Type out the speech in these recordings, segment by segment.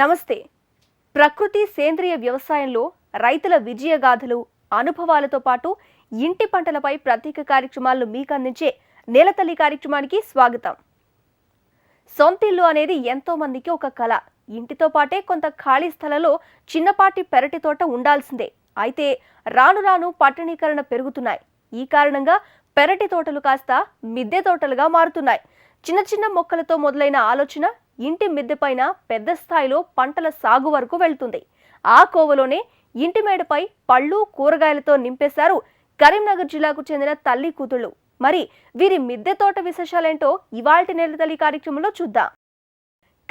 నమస్తే. ప్రకృతి సేంద్రియ వ్యవసాయంలో రైతుల విజయగాథలు అనుభవాలతో పాటు ఇంటి పంటలపై ప్రత్యేక కార్యక్రమాలను మీకు అందించే నేలతల్లి కార్యక్రమానికి స్వాగతం. సొంతిల్లు అనేది ఎంతో మందికి ఒక కళ. ఇంటితో పాటే కొంత ఖాళీ స్థలంలో చిన్నపాటి పెరటి తోట ఉండాల్సిందే. అయితే రాను రాను పట్టణీకరణ పెరుగుతున్నాయి. ఈ కారణంగా పెరటి తోటలు కాస్త మిద్దె తోటలుగా మారుతున్నాయి. చిన్న చిన్న మొక్కలతో మొదలైన ఆలోచన ఇంటి మిద్దెపైన పెద్ద స్థాయిలో పంటల సాగు వరకు వెళ్తుంది. ఆ కోవలోనే ఇంటి మేడపై పళ్ళు కూరగాయలతో నింపేశారు కరీంనగర్ జిల్లాకు చెందిన తల్లి కూతుళ్ళు. మరి వీరి మిద్దె తోట విశేషాలేంటో ఇవాల్టి నెలతల్లి కార్యక్రమంలో చూద్దాం.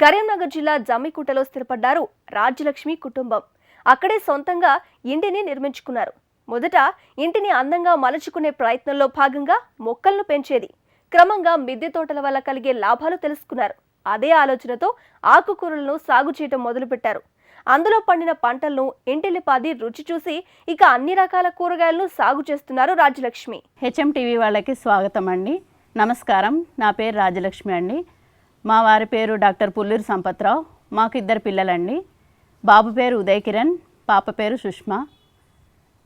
కరీంనగర్ జిల్లా జమ్మికుంటలో స్థిరపడ్డారు రాజ్యలక్ష్మి కుటుంబం. అక్కడే సొంతంగా ఇంటిని నిర్మించుకున్నారు. మొదట ఇంటిని అందంగా మలుచుకునే ప్రయత్నంలో భాగంగా మొక్కలను పెంచేది. క్రమంగా మిద్దె తోటల వల్ల కలిగే లాభాలు తెలుసుకున్నారు. అదే ఆలోచనతో ఆకుకూరలను సాగు చేయటం మొదలుపెట్టారు. అందులో పండిన పంటలను ఇంటిలిపాది రుచి చూసి ఇక అన్ని రకాల కూరగాయలను సాగు చేస్తున్నారు రాజ్యలక్ష్మి. హెచ్ఎం టీవీ వాళ్ళకి స్వాగతం అండి. నమస్కారం. నా పేరు రాజలక్ష్మి అండి. మా వారి పేరు డాక్టర్ పుల్లూరు సంపత్రావు. మాకు ఇద్దరు పిల్లలండి. బాబు పేరు ఉదయ్ కిరణ్ పాప పేరు సుష్మా.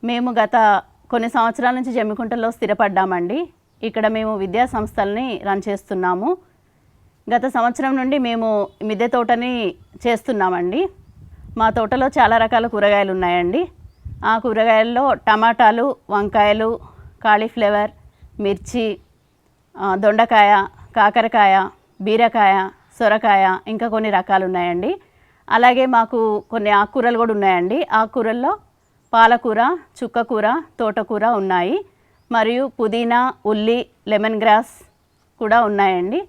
మేము గత కొన్ని సంవత్సరాల నుంచి జమ్మికుంటలో స్థిరపడ్డామండి. ఇక్కడ మేము విద్యా సంస్థల్ని రన్ చేస్తున్నాము. గత సంవత్సరం నుండి మేము మిద్దె తోటని చేస్తున్నామండి. మా తోటలో చాలా రకాల కూరగాయలు ఉన్నాయండి. ఆ కూరగాయల్లో టమాటాలు వంకాయలు కాలీఫ్లవర్ మిర్చి దొండకాయ కాకరకాయ బీరకాయ సొరకాయ ఇంకా కొన్ని రకాలు ఉన్నాయండి. అలాగే మాకు కొన్ని ఆకుకూరలు కూడా ఉన్నాయండి. ఆకుకూరల్లో పాలకూర చుక్కకూర తోటకూర ఉన్నాయి. మరియు పుదీనా ఉల్లి లెమన్ గ్రాస్ కూడా ఉన్నాయండి.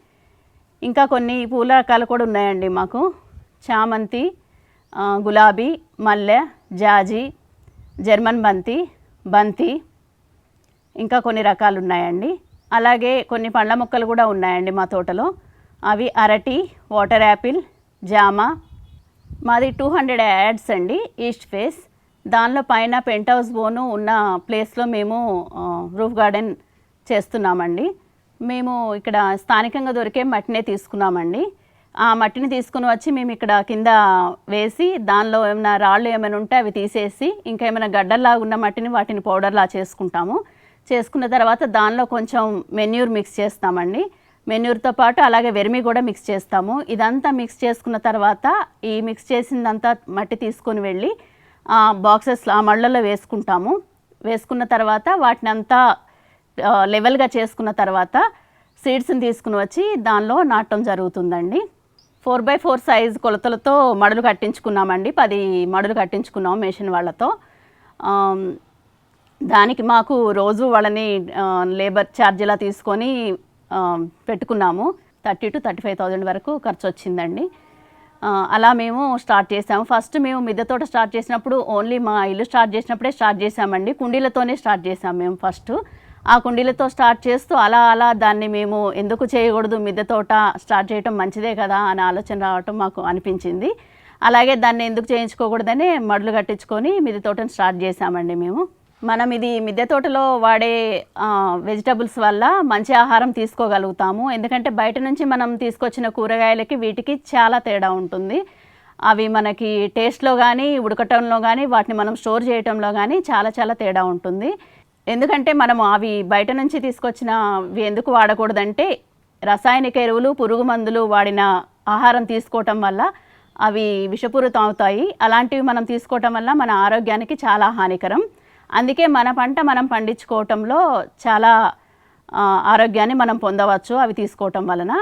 ఇంకా కొన్ని పూల రకాలు కూడా ఉన్నాయండి మాకు. చామంతి గులాబీ మల్లె జాజి జర్మన్ బంతి బంతి ఇంకా కొన్ని రకాలు ఉన్నాయండి. అలాగే కొన్ని పండ్ల మొక్కలు కూడా ఉన్నాయండి మా తోటలో. అవి అరటి వాటర్ యాపిల్ జామ. మాది టూ హండ్రెడ్ యాడ్స్ అండి ఈస్ట్ ఫేస్. దానిలో పైన పెంట్ హౌస్ బోను ఉన్న ప్లేస్లో మేము రూఫ్ గార్డెన్ చేస్తున్నామండి. మేము ఇక్కడ స్థానికంగా దొరికే మట్టినే తీసుకున్నామండి. ఆ మట్టిని తీసుకుని వచ్చి మేము ఇక్కడ కింద వేసి దానిలో ఏమైనా రాళ్ళు ఏమైనా ఉంటే అవి తీసేసి ఇంకా ఏమైనా గడ్డల్లా ఉన్న మట్టిని వాటిని పౌడర్లా చేసుకుంటాము. చేసుకున్న తర్వాత దానిలో కొంచెం మెన్యూర్ మిక్స్ చేస్తామండి. మెన్యూర్తో పాటు అలాగే వెర్మి కూడా మిక్స్ చేస్తాము. ఇదంతా మిక్స్ చేసుకున్న తర్వాత ఈ మిక్స్ చేసిందంతా మట్టి తీసుకొని వెళ్ళి బాక్సెస్ ఆ మళ్ళల్లో వేసుకుంటాము. వేసుకున్న తర్వాత వాటిని అంతా లెవెల్గా చేసుకున్న తర్వాత సీడ్స్ని తీసుకుని వచ్చి దానిలో నాటడం జరుగుతుందండి. ఫోర్ బై ఫోర్ సైజ్ కొలతలతో మడులు కట్టించుకున్నామండి. పది మడులు కట్టించుకున్నాం మెషిన్ వాళ్ళతో. దానికి మాకు రోజు వాళ్ళని లేబర్ ఛార్జీలా తీసుకొని పెట్టుకున్నాము. Thirty to thirty five thousand వరకు ఖర్చు వచ్చిందండి అలా మేము స్టార్ట్ చేసాము. ఫస్ట్ మేము మిద్దె తోట స్టార్ట్ చేసినప్పుడు ఓన్లీ మా ఇల్లు స్టార్ట్ చేసినప్పుడే స్టార్ట్ చేసామండి. కుండీలతోనే స్టార్ట్ చేసాము మేము ఫస్ట్. ఆ కుండీలతో స్టార్ట్ చేస్తూ అలా అలా దాన్ని మేము ఎందుకు చేయకూడదు మిద్దె తోట స్టార్ట్ చేయటం మంచిదే కదా అనే ఆలోచన రావటం మాకు అనిపించింది. అలాగే దాన్ని ఎందుకు చేయించుకోకూడదని మడులు కట్టించుకొని మిద్దె తోటను స్టార్ట్ చేసామండి మేము. మనం ఇది మిద్దె తోటలో వాడే వెజిటబుల్స్ వల్ల మంచి ఆహారం తీసుకోగలుగుతాము. ఎందుకంటే బయట నుంచి మనం తీసుకొచ్చిన కూరగాయలకి వీటికి చాలా తేడా ఉంటుంది. అవి మనకి టేస్ట్లో కానీ ఉడకటంలో కానీ వాటిని మనం స్టోర్ చేయటంలో కానీ చాలా చాలా తేడా ఉంటుంది. ఎందుకంటే మనం అవి బయట నుంచి తీసుకొచ్చినవి ఎందుకు వాడకూడదంటే రసాయనిక ఎరువులు పురుగు మందులు వాడిన ఆహారం తీసుకోవటం వల్ల అవి విషపూరితం అవుతాయి. అలాంటివి మనం తీసుకోవటం వల్ల మన ఆరోగ్యానికి చాలా హానికరం. అందుకే మన పంట మనం పండించుకోవటంలో చాలా ఆరోగ్యాన్ని మనం పొందవచ్చు అవి తీసుకోవటం వలన.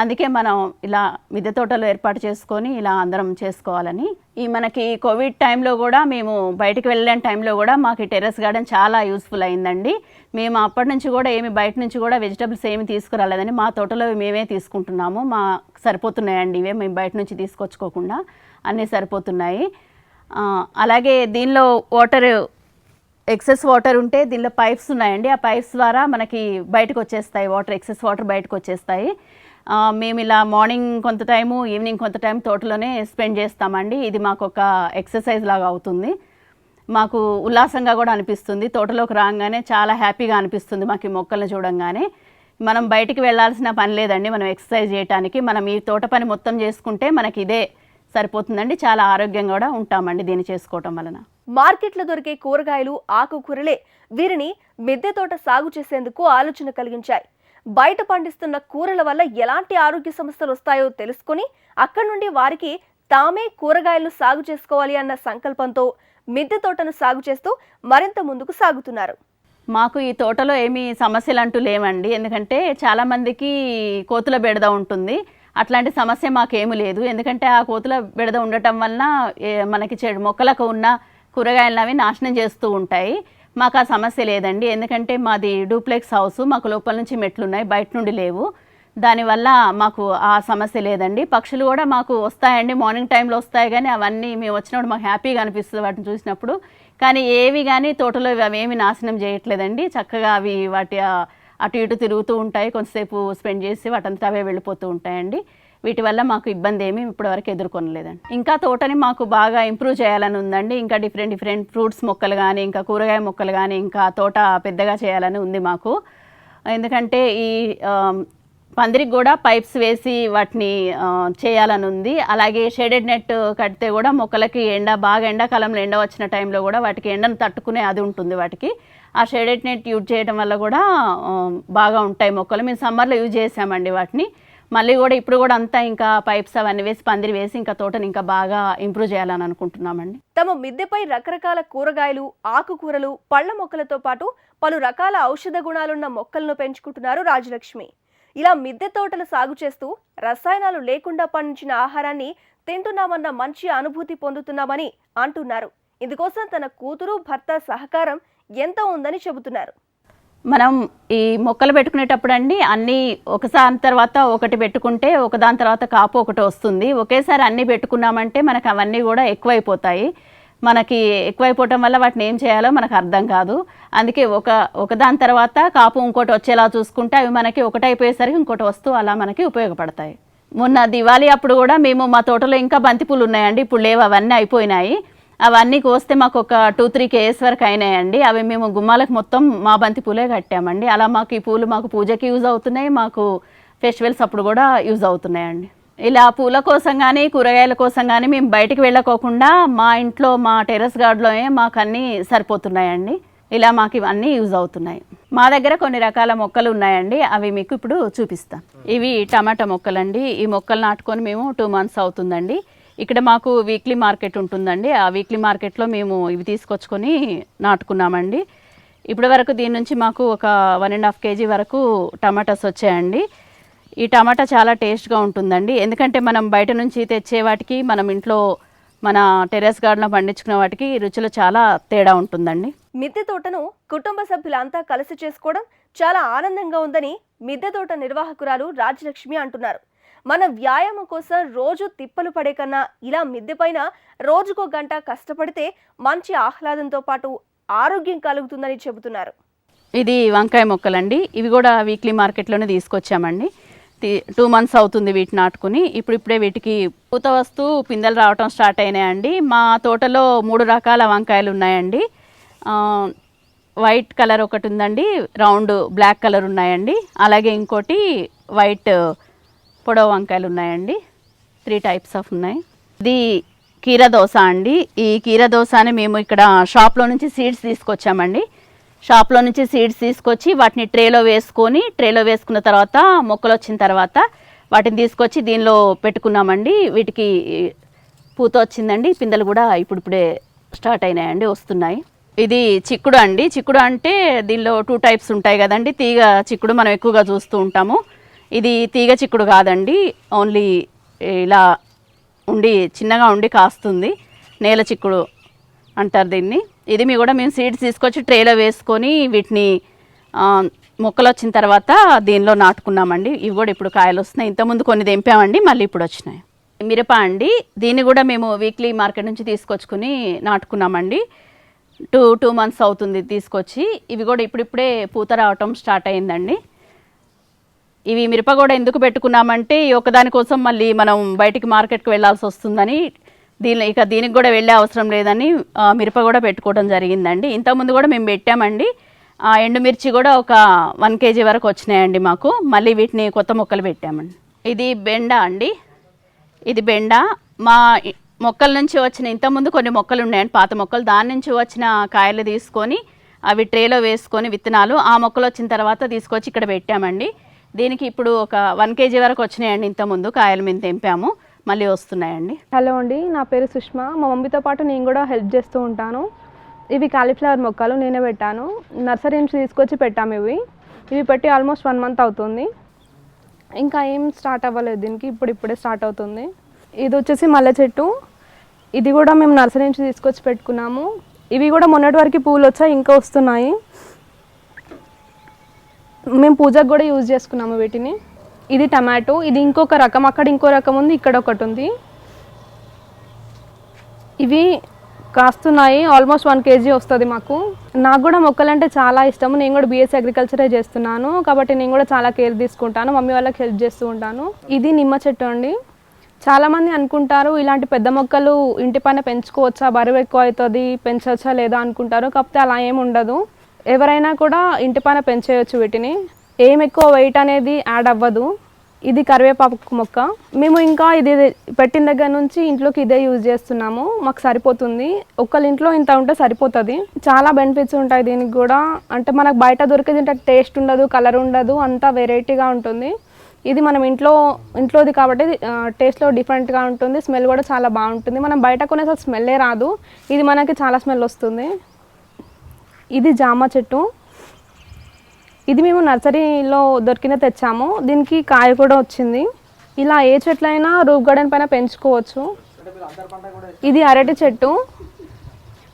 అందుకే మనం ఇలా మిద్దె తోటలు ఏర్పాటు చేసుకొని ఇలా అందరం చేసుకోవాలని. ఈ మనకి కోవిడ్ టైంలో కూడా మేము బయటకు వెళ్ళిన టైంలో కూడా మాకు ఈ టెర్రస్ గార్డెన్ చాలా యూస్ఫుల్ అయిందండి. మేము అప్పటి నుంచి కూడా ఏమి బయట నుంచి కూడా వెజిటబుల్స్ ఏమి తీసుకురాలేదని మా తోటలో మేమే తీసుకుంటున్నాము. మా సరిపోతున్నాయండి ఇవే మేము బయట నుంచి తీసుకొచ్చుకోకుండా అన్నీ సరిపోతున్నాయి. అలాగే దీనిలో వాటర్ ఎక్సెస్ వాటర్ ఉంటే దీనిలో పైప్స్ ఉన్నాయండి. ఆ పైప్స్ ద్వారా మనకి బయటకు వచ్చేస్తాయి వాటర్ ఎక్సెస్ వాటర్ బయటకు వచ్చేస్తాయి. మేము ఇలా మార్నింగ్ కొంత టైము ఈవినింగ్ కొంత టైం తోటలోనే స్పెండ్ చేస్తామండి. ఇది మాకు ఒక ఎక్సర్సైజ్ లాగా అవుతుంది. మాకు ఉల్లాసంగా కూడా అనిపిస్తుంది. తోటలోకి రాగానే చాలా హ్యాపీగా అనిపిస్తుంది మాకు ఈ మొక్కలను చూడంగానే. మనం బయటికి వెళ్ళాల్సిన పని లేదండి మనం ఎక్సర్సైజ్ చేయడానికి మనం ఈ తోట పని మొత్తం చేసుకుంటే మనకి ఇదే సరిపోతుందండి. చాలా ఆరోగ్యంగా కూడా ఉంటామండి దీన్ని చేసుకోవటం వలన. మార్కెట్లో దొరికే కూరగాయలు ఆకుకూరలే వీరిని మిద్దె తోట సాగు చేసేందుకు ఆలోచన కలిగించాయి. బయట పండిస్తున్న కూరల వల్ల ఎలాంటి ఆరోగ్య సమస్యలు వస్తాయో తెలుసుకుని అక్కడి నుండి వారికి తామే కూరగాయలను సాగు చేసుకోవాలి అన్న సంకల్పంతో మిద్దె తోటను సాగు చేస్తూ మరింత ముందుకు సాగుతున్నారు. మాకు ఈ తోటలో ఏమీ సమస్యలు అంటూ లేవండి. ఎందుకంటే చాలామందికి కోతుల బెడద ఉంటుంది. అట్లాంటి సమస్య మాకేమీ లేదు. ఎందుకంటే ఆ కోతుల బెడద ఉండటం వలన మనకి చెడు మొక్కలకు ఉన్న కూరగాయలు అవి నాశనం చేస్తూ ఉంటాయి. మాకు ఆ సమస్య లేదండి. ఎందుకంటే మాది డూప్లెక్స్ హౌస్ మాకు లోపల నుంచి మెట్లు ఉన్నాయి బయట నుండి లేవు. దానివల్ల మాకు ఆ సమస్య లేదండి. పక్షులు కూడా మాకు వస్తాయండి మార్నింగ్ టైంలో వస్తాయి కానీ అవన్నీ మేము వచ్చినప్పుడు మాకు హ్యాపీగా అనిపిస్తుంది వాటిని చూసినప్పుడు. కానీ ఏవి కానీ తోటలో అవేమి అవి ఏమి నాశనం చేయట్లేదండి. చక్కగా అవి వాటి అటు ఇటు తిరుగుతూ ఉంటాయి. కొంతసేపు స్పెండ్ చేసి వాటంతా అవే వెళ్ళిపోతూ ఉంటాయండి. వీటి వల్ల మాకు ఇబ్బంది ఏమి ఇప్పటివరకు ఎదుర్కొనలేదండి. ఇంకా తోటని మాకు బాగా ఇంప్రూవ్ చేయాలని ఉందండి. ఇంకా డిఫరెంట్ డిఫరెంట్ ఫ్రూట్స్ మొక్కలు కానీ ఇంకా కూరగాయ మొక్కలు కానీ ఇంకా తోట పెద్దగా చేయాలని ఉంది మాకు. ఎందుకంటే ఈ పందిరికి కూడా పైప్స్ వేసి వాటిని చేయాలని ఉంది. అలాగే షేడెడ్ నెట్ కడితే కూడా మొక్కలకి ఎండ బాగా ఎండాకాలంలో ఎండ వచ్చిన టైంలో కూడా వాటికి ఎండను తట్టుకునే అది ఉంటుంది వాటికి. ఆ షేడెడ్ నెట్ యూజ్ చేయడం వల్ల కూడా బాగా ఉంటాయి మొక్కలు. మేము సమ్మర్లో యూజ్ చేసామండి వాటిని. మళ్ళీ కూడా ఇప్పుడు కూడా అంతా ఇంకా పైప్స్ అవన్నీ వేసి పందిరి వేసి ఇంకా తోటని ఇంకా బాగా ఇంప్రూవ్ చేయాలని అనుకుంటున్నామండి. తమ మిద్దెపై రకరకాల కూరగాయలు ఆకుకూరలు పళ్ళ మొక్కలతో పాటు పలు రకాల ఔషధ గుణాలున్న మొక్కలను పెంచుకుంటున్నారు రాజలక్ష్మి. ఇలా మిద్దె తోటలు సాగు చేస్తూ రసాయనాలు లేకుండా పండించిన ఆహారాన్ని తింటున్నామన్న మంచి అనుభూతి పొందుతున్నామని అంటున్నారు. ఇందుకోసం తన కూతురు భర్త సహకారం ఎంతో ఉందని చెబుతున్నారు. మనం ఈ మొక్కలు పెట్టుకునేటప్పుడు అండి అన్నీ ఒకసారి తర్వాత ఒకటి పెట్టుకుంటే ఒకదాని తర్వాత కాపు ఒకటి వస్తుంది. ఒకేసారి అన్నీ పెట్టుకున్నామంటే మనకు అవన్నీ కూడా ఎక్కువైపోతాయి. మనకి ఎక్కువైపోవటం వల్ల వాటిని ఏం చేయాలో మనకు అర్థం కాదు. అందుకే ఒక ఒకదాని తర్వాత కాపు ఇంకోటి వచ్చేలా చూసుకుంటే అవి మనకి ఒకటి అయిపోయేసరికి ఇంకోటి వస్తూ అలా మనకి ఉపయోగపడతాయి. మొన్న దివాళీ అప్పుడు కూడా మేము మా తోటలో ఇంకా బంతిపూలు ఉన్నాయండి. ఇప్పుడు లేవు అవన్నీ అయిపోయినాయి. అవన్నీ కోస్తే మాకు ఒక టూ త్రీ కేఎస్ వరకు అయినాయండి. అవి మేము గుమ్మాలకు మొత్తం మా బంతి పూలే కట్టామండి. అలా మాకు ఈ పూలు మాకు పూజకి యూజ్ అవుతున్నాయి. మాకు ఫెస్టివల్స్ అప్పుడు కూడా యూజ్ అవుతున్నాయండి. ఇలా పూల కోసం కానీ కూరగాయల కోసం కానీ మేము బయటికి వెళ్ళకోకుండా మా ఇంట్లో మా టెర్రస్ గార్డ్లోనే మాకు అన్నీ సరిపోతున్నాయండి. ఇలా మాకు ఇవన్నీ యూజ్ అవుతున్నాయి. మా దగ్గర కొన్ని రకాల మొక్కలు ఉన్నాయండి. అవి మీకు ఇప్పుడు చూపిస్తాం ఇవి టమాటా మొక్కలండి. ఈ మొక్కలు నాటుకొని మేము టూ మంత్స్ అవుతుందండి. ఇక్కడ మాకు వీక్లీ మార్కెట్ ఉంటుందండి. ఆ వీక్లీ మార్కెట్లో మేము ఇవి తీసుకొచ్చుకొని నాటుకున్నామండి. ఇప్పటి వరకు దీని నుంచి మాకు ఒక వన్ అండ్ హాఫ్ కేజీ వరకు టమాటాస్ వచ్చాయండి. ఈ టమాటా చాలా టేస్ట్గా ఉంటుందండి. ఎందుకంటే మనం బయట నుంచి తెచ్చే వాటికి మనం ఇంట్లో మన టెర్రస్ గార్డెన్లో పండించుకునే వాటికి రుచులు చాలా తేడా ఉంటుందండి. మిద్దె తోటను కుటుంబ సభ్యులంతా కలిసి చేసుకోవడం చాలా ఆనందంగా ఉందని మిద్దె తోట నిర్వాహకురాలు రాజలక్ష్మి అంటున్నారు. మన వ్యాయామం కోసం రోజు తిప్పలు పడే కన్నా ఇలా మిద్దె పైన రోజుకో గంట కష్టపడితే మంచి ఆహ్లాదంతో పాటు ఆరోగ్యం కలుగుతుందని చెబుతున్నారు. ఇది వంకాయ మొక్కలండి. ఇవి కూడా వీక్లీ మార్కెట్లోనే తీసుకొచ్చామండి. టూ మంత్స్ అవుతుంది వీటిని నాటుకుని. ఇప్పుడు ఇప్పుడే వీటికి పూత వస్తూ పిందెలు రావటం స్టార్ట్ అయినాయండి. మా తోటలో మూడు రకాల వంకాయలు ఉన్నాయండి. వైట్ కలర్ ఒకటి ఉందండి. రౌండ్ బ్లాక్ కలర్ ఉన్నాయండి. అలాగే ఇంకోటి వైట్ పొడవు వంకాయలు ఉన్నాయండి. త్రీ టైప్స్ ఆఫ్ ఉన్నాయి. ఇది కీరదోస అండి. ఈ కీరదోసని మేము ఇక్కడ షాప్లో నుంచి సీడ్స్ తీసుకొచ్చామండి. షాప్లో నుంచి సీడ్స్ తీసుకొచ్చి వాటిని ట్రేలో వేసుకొని ట్రేలో వేసుకున్న తర్వాత మొక్కలు వచ్చిన తర్వాత వాటిని తీసుకొచ్చి దీనిలో పెట్టుకున్నామండి. వీటికి పూత వచ్చిందండి. పిందెలు కూడా ఇప్పుడిప్పుడే స్టార్ట్ అయినాయండి వస్తున్నాయి. ఇది చిక్కుడు అండి. చిక్కుడు అంటే దీనిలో టూ టైప్స్ ఉంటాయి కదండి. తీగ చిక్కుడు మనం ఎక్కువగా చూస్తూ ఉంటాము. ఇది తీగ చిక్కుడు కాదండి. ఓన్లీ ఇలా ఉండి చిన్నగా ఉండి కాస్తుంది. నేల చిక్కుడు అంటారు దీన్ని. ఇది మీ కూడా మేము సీడ్స్ తీసుకొచ్చి ట్రేలో వేసుకొని వీటిని మొక్కలు వచ్చిన తర్వాత దీనిలో నాటుకున్నామండి. ఇవి కూడా ఇప్పుడు కాయలు వస్తున్నాయి. ఇంతకుముందు కొన్ని తెంపామండి మళ్ళీ ఇప్పుడు వచ్చినాయి. మిరప అండి. దీన్ని కూడా మేము వీక్లీ మార్కెట్ నుంచి తీసుకొచ్చుకుని నాటుకున్నామండి. టూ టూ మంత్స్ అవుతుంది తీసుకొచ్చి. ఇవి కూడా ఇప్పుడిప్పుడే పూత రావటం స్టార్ట్ అయిందండి. ఇవి మిరప కూడా ఎందుకు పెట్టుకున్నామంటే ఈ ఒక్కదానికోసం మళ్ళీ మనం బయటికి మార్కెట్కి వెళ్ళాల్సి వస్తుందని దీని ఇక దీనికి కూడా వెళ్ళే అవసరం లేదని మిరప కూడా పెట్టుకోవడం జరిగిందండి. ఇంతకుముందు కూడా మేము పెట్టామండి. ఎండుమిర్చి కూడా ఒక వన్ కేజీ వరకు వచ్చినాయండి మాకు. మళ్ళీ వీటిని కొత్త మొక్కలు పెట్టామండి. ఇది బెండ అండి. ఇది బెండ. మా మొక్కల నుంచి వచ్చిన ఇంతకుముందు కొన్ని మొక్కలు ఉన్నాయండి పాత మొక్కలు. దాని నుంచి వచ్చిన కాయలు తీసుకొని అవి ట్రేలో వేసుకొని విత్తనాలు ఆ మొక్కలు వచ్చిన తర్వాత తీసుకొచ్చి ఇక్కడ పెట్టామండి. దీనికి ఇప్పుడు ఒక వన్ కేజీ వరకు వచ్చినాయండి ఇంతకుముందు కాయలు మేము తెంపాము. మళ్ళీ వస్తున్నాయండి. హలో అండి నా పేరు సుష్మా. మా మమ్మీతో పాటు నేను కూడా హెల్ప్ చేస్తూ ఉంటాను. ఇవి కాలీఫ్లవర్ మొక్కలు నేనే పెట్టాను. నర్సరీ నుంచి తీసుకొచ్చి పెట్టాము ఇవి. ఇవి పెట్టి ఆల్మోస్ట్ వన్ మంత్ అవుతుంది. ఇంకా ఏం స్టార్ట్ అవ్వలేదు దీనికి ఇప్పుడు ఇప్పుడే స్టార్ట్ అవుతుంది. ఇది వచ్చేసి మల్లె చెట్టు. ఇది కూడా మేము నర్సరీ నుంచి తీసుకొచ్చి పెట్టుకున్నాము. ఇవి కూడా మొన్నటి వరకు పూలు వచ్చాయి ఇంకా వస్తున్నాయి. మేము పూజకు కూడా యూజ్ చేసుకున్నాము వీటిని. ఇది టమాటో ఇది ఇంకొక రకం అక్కడ ఇంకో రకం ఉంది ఇక్కడ ఒకటి ఉంది. ఇవి కాస్తున్నాయి ఆల్మోస్ట్ వన్ కేజీ వస్తుంది మాకు. నాకు కూడా మొక్కలంటే చాలా ఇష్టము నేను కూడా బీఎస్సీ అగ్రికల్చరే చేస్తున్నాను కాబట్టి నేను కూడా చాలా కేర్ తీసుకుంటాను మమ్మీ వాళ్ళకి హెల్ప్ చేస్తూ ఉంటాను. ఇది నిమ్మ చెట్టు అండి. చాలామంది అనుకుంటారు ఇలాంటి పెద్ద మొక్కలు ఇంటి పైన పెంచుకోవచ్చా బరువు ఎక్కువ అవుతుంది పెంచవచ్చా లేదా అనుకుంటారు కాకపోతే అలా ఏమి ఉండదు. ఎవరైనా కూడా ఇంటి పైన పెంచేయచ్చు వీటిని. ఏం ఎక్కువ వెయిట్ అనేది యాడ్ అవ్వదు. ఇది కరివేపాకు మొక్క. మేము ఇంకా ఇది పెట్టిన దగ్గర నుంచి ఇంట్లోకి ఇదే యూజ్ చేస్తున్నాము. మాకు సరిపోతుంది. ఒక్కళ్ళ ఇంట్లో ఇంత ఉంటే సరిపోతుంది. చాలా బెనిఫిట్స్ ఉంటాయి దీనికి కూడా. అంటే మనకు బయట దొరికేది అంటే టేస్ట్ ఉండదు కలర్ ఉండదు అంతా వెరైటీగా ఉంటుంది. ఇది మనం ఇంట్లో ఇంట్లోది కాబట్టి టేస్ట్లో డిఫరెంట్గా ఉంటుంది. స్మెల్ కూడా చాలా బాగుంటుంది. మనం బయట కొనేసరికి స్మెల్లే రాదు. ఇది మనకి చాలా స్మెల్ వస్తుంది. ఇది జామ చెట్టు. ఇది మేము నర్సరీలో దొరికిన తెచ్చాము. దీనికి కాయ కూడా వచ్చింది. ఇలా ఏ చెట్లైనా రూప్ గార్డెన్ పైన పెంచుకోవచ్చు. ఇది అరటి చెట్టు.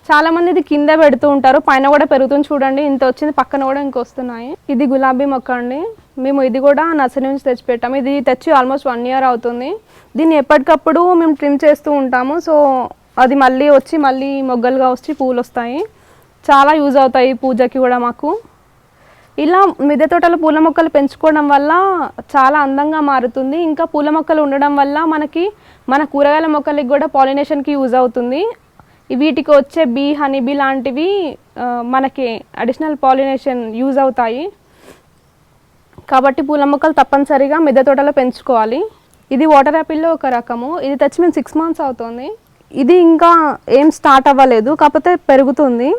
చాలామంది ఇది కింద పెడుతూ ఉంటారు. పైన కూడా పెరుగుతుంది చూడండి. ఇంత వచ్చింది. పక్కన కూడా ఇంక వస్తున్నాయి. ఇది గులాబీ మొక్క అండి. మేము ఇది కూడా నర్సరీ నుంచి తెచ్చి పెట్టాము ఇది తెచ్చి ఆల్మోస్ట్ వన్ ఇయర్ అవుతుంది. దీన్ని ఎప్పటికప్పుడు మేము ట్రిమ్ చేస్తూ ఉంటాము. సో అది మళ్ళీ వచ్చి మళ్ళీ మొగ్గలుగా వచ్చి పూలు వస్తాయి. చాలా యూజ్ అవుతాయి పూజకి కూడా మాకు. ఇలా మిద్దె తోటలో పూల మొక్కలు పెంచుకోవడం వల్ల చాలా అందంగా మారుతుంది. ఇంకా పూల మొక్కలు ఉండడం వల్ల మనకి మన కూరగాయల మొక్కలకి కూడా పాలినేషన్కి యూజ్ అవుతుంది. వీటికి వచ్చే బీ హనీ బీ లాంటివి మనకి అడిషనల్ పాలినేషన్ యూజ్ అవుతాయి. కాబట్టి పూల మొక్కలు తప్పనిసరిగా మిద్దె తోటలో పెంచుకోవాలి. ఇది వాటర్ యాపిల్లో ఒక రకము. ఇది తెచ్చి మేము సిక్స్ మంత్స్ అవుతుంది. ఇది ఇంకా ఏం స్టార్ట్ అవ్వలేదు. కాకపోతే పెరుగుతుంది.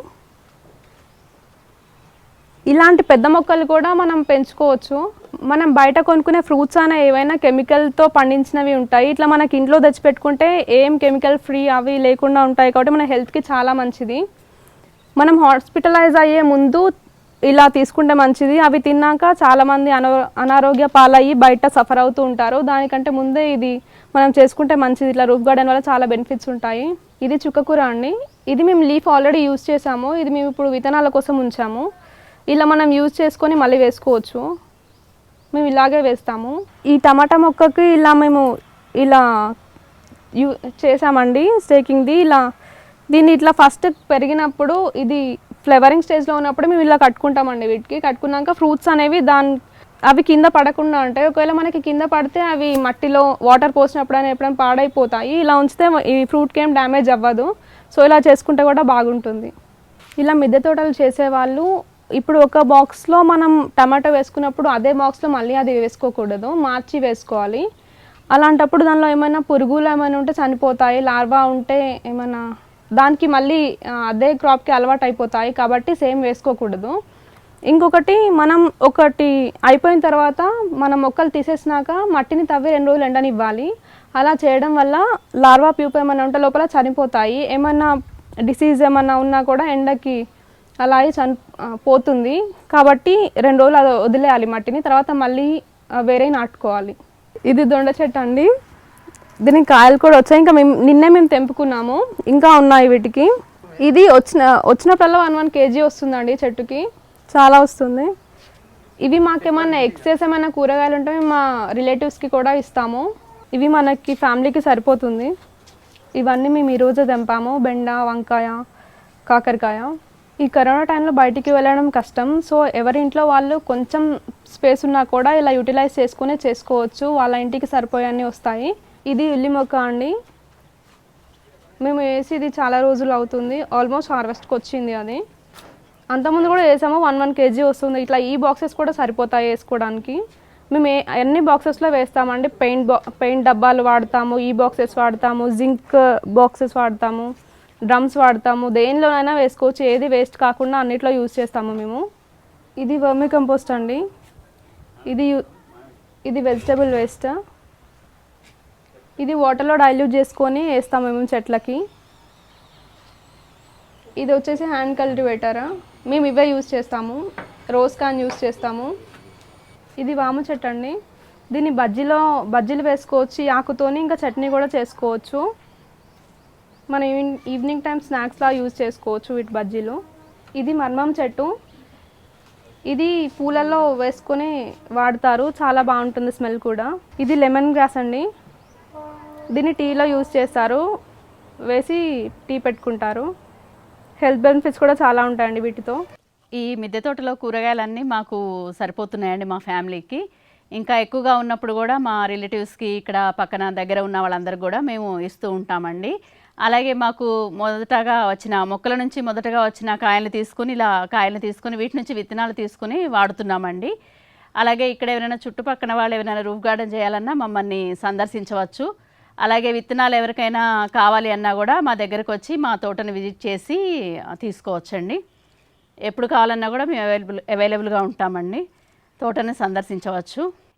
ఇలాంటి పెద్ద మొక్కలు కూడా మనం పెంచుకోవచ్చు. మనం బయట కొనుక్కునే ఫ్రూట్స్ అనే ఏవైనా కెమికల్తో పండించినవి ఉంటాయి. ఇట్లా మనకి ఇంట్లో తెచ్చిపెట్టుకుంటే ఏం కెమికల్ ఫ్రీ అవి లేకుండా ఉంటాయి కాబట్టి మన హెల్త్కి చాలా మంచిది. మనం హాస్పిటలైజ్ అయ్యే ముందు ఇలా తీసుకుంటే మంచిది. అవి తిన్నాక చాలామంది అనో అనారోగ్య పాలయ్యి బయట సఫర్ అవుతూ ఉంటారు. దానికంటే ముందే ఇది మనం చేసుకుంటే మంచిది. ఇట్లా రూఫ్ గార్డెన్ వల్ల చాలా బెనిఫిట్స్ ఉంటాయి. ఇది చుక్కకూర అండి. ఇది మేము లీఫ్ ఆల్రెడీ యూజ్ చేసాము ఇది మేము ఇప్పుడు విత్తనాల కోసం ఉంచాము. ఇలా మనం యూజ్ చేసుకొని మళ్ళీ వేసుకోవచ్చు. మేము ఇలాగే వేస్తాము. ఈ టమాటా మొక్కకి ఇలా మేము ఇలా యూ చేసామండి స్టేకింగ్ది ఇలా దీన్ని ఇట్లా ఫస్ట్ పెరిగినప్పుడు ఇది ఫ్లవరింగ్ స్టేజ్లో ఉన్నప్పుడు మేము ఇలా కట్టుకుంటామండి వీటికి. కట్టుకున్నాక ఫ్రూట్స్ అనేవి దాని అవి కింద పడకుండా ఉంటాయి. ఒకవేళ మనకి కింద పడితే అవి మట్టిలో వాటర్ పోసినప్పుడు అని ఎప్పుడైనా పాడైపోతాయి. ఇలా ఉంచితే ఈ ఫ్రూట్కి ఏం డ్యామేజ్ అవ్వదు. సో ఇలా చేసుకుంటే కూడా బాగుంటుంది. ఇలా మిద్దె తోటలు చేసేవాళ్ళు ఇప్పుడు ఒక బాక్స్లో మనం టమాటో వేసుకున్నప్పుడు అదే బాక్స్లో మళ్ళీ అది వేసుకోకూడదు మార్చి వేసుకోవాలి. అలాంటప్పుడు దానిలో ఏమైనా పురుగులు ఏమైనా ఉంటే చనిపోతాయి లార్వా ఉంటే ఏమైనా దానికి మళ్ళీ అదే క్రాప్కి అలవాటు అయిపోతాయి కాబట్టి సేమ్ వేసుకోకూడదు. ఇంకొకటి మనం ఒకటి అయిపోయిన తర్వాత మనం మొక్కలు తీసేసినాక మట్టిని తవ్వి రెండు రోజులు ఎండనివ్వాలి. అలా చేయడం వల్ల లార్వా ప్యూప్ ఏమైనా ఉంటే లోపల చనిపోతాయి. ఏమైనా డిసీజ్ ఏమైనా ఉన్నా కూడా ఎండకి అలాగే చని పోతుంది. కాబట్టి రెండు రోజులు అది వదిలేయాలి మట్టిని. తర్వాత మళ్ళీ వేరే నాటుకోవాలి. ఇది దొండ చెట్టు అండి. దీనికి కాయలు కూడా వచ్చాయి. ఇంకా మేము నిన్నే మేము తెంపుకున్నాము. ఇంకా ఉన్నాయి వీటికి. ఇది వచ్చిన వచ్చినప్పుడల్లా వన్ వన్ కేజీ వస్తుందండి చెట్టుకి. చాలా వస్తుంది. ఇవి మాకేమన్నా ఎక్సెస్ ఏమైనా కూరగాయలు ఉంటే మేము మా రిలేటివ్స్కి కూడా ఇస్తాము. ఇవి మనకి ఫ్యామిలీకి సరిపోతుంది. ఇవన్నీ మేము ఈరోజు తెంపాము. బెండ వంకాయ కాకరకాయ. ఈ కరోనా టైంలో బయటికి వెళ్ళడం కష్టం. సో ఎవరి ఇంట్లో వాళ్ళు కొంచెం స్పేస్ ఉన్నా కూడా ఇలా యూటిలైజ్ చేసుకునే చేసుకోవచ్చు. వాళ్ళ ఇంటికి సరిపోయాన్ని వస్తాయి. ఇది ఉల్లి మొక్క అండి. మేము వేసి ఇది చాలా రోజులు అవుతుంది. ఆల్మోస్ట్ హార్వెస్ట్కి వచ్చింది అది. అంతకుముందు కూడా వేసాము. వన్ వన్ కేజీ వస్తుంది. ఇట్లా ఈ బాక్సెస్ కూడా సరిపోతాయి వేసుకోవడానికి. మేము ఏ అన్ని బాక్సెస్లో వేస్తామండి. పెయింట్ బా పెయింట్ డబ్బాలు వాడతాము. ఈ బాక్సెస్ వాడతాము. జింక్ బాక్సెస్ వాడతాము. డ్రమ్స్ వాడతాము. దేనిలోనైనా వేసుకోవచ్చు. ఏది వేస్ట్ కాకుండా అన్నిట్లో యూజ్ చేస్తాము మేము. ఇది వర్మి కంపోస్ట్ అండి. ఇది ఇది వెజిటబుల్ వేస్ట్. ఇది వాటర్లో డైల్యూట్ చేసుకొని వేస్తాము మేము చెట్లకి. ఇది వచ్చేసి హ్యాండ్ కల్టివేటర్ మేము ఇవే యూజ్ చేస్తాము. రోజ్ కాన్ యూజ్ చేస్తాము. ఇది వాము చెట్టు అండి. దీన్ని బజ్జీలో బజ్జీలు వేసుకోవచ్చు. ఆకుతోని ఇంకా చట్నీ కూడా చేసుకోవచ్చు. మనం ఈవినింగ్ ఈవినింగ్ టైం స్నాక్స్లా యూజ్ చేసుకోవచ్చు వీటి బజ్జీలు. ఇది మర్మం చెట్టు. ఇది పూలల్లో వేసుకొని వాడతారు. చాలా బాగుంటుంది స్మెల్ కూడా. ఇది లెమన్ గ్రాస్ అండి. దీన్ని టీలో యూజ్ చేస్తారు. వేసి టీ పెట్టుకుంటారు. హెల్త్ బెనిఫిట్స్ కూడా చాలా ఉంటాయండి వీటితో. ఈ మిద్దె తోటలో కూరగాయలన్నీ మాకు సరిపోతున్నాయండి మా ఫ్యామిలీకి. ఇంకా ఎక్కువగా ఉన్నప్పుడు కూడా మా రిలేటివ్స్కి ఇక్కడ పక్కన దగ్గర ఉన్న వాళ్ళందరికీ కూడా మేము ఇస్తూ ఉంటామండి. అలాగే మాకు మొదటగా వచ్చిన మొక్కల నుంచి మొదటగా వచ్చిన కాయలు తీసుకుని ఇలా కాయలు తీసుకుని వీటి నుంచి విత్తనాలు తీసుకుని వాడుతున్నామండి. అలాగే ఇక్కడ ఎవరైనా చుట్టుపక్కన వాళ్ళు ఎవరైనా రూఫ్ గార్డెన్ చేయాలన్నా మమ్మల్ని సందర్శించవచ్చు. అలాగే విత్తనాలు ఎవరికైనా కావాలి అన్నా కూడా మా దగ్గరకు వచ్చి మా తోటను విజిట్ చేసి తీసుకోవచ్చండి. ఎప్పుడు కావాలన్నా కూడా మేము అవైలబుల్ అవైలబుల్గా ఉంటామండి. తోటని సందర్శించవచ్చు.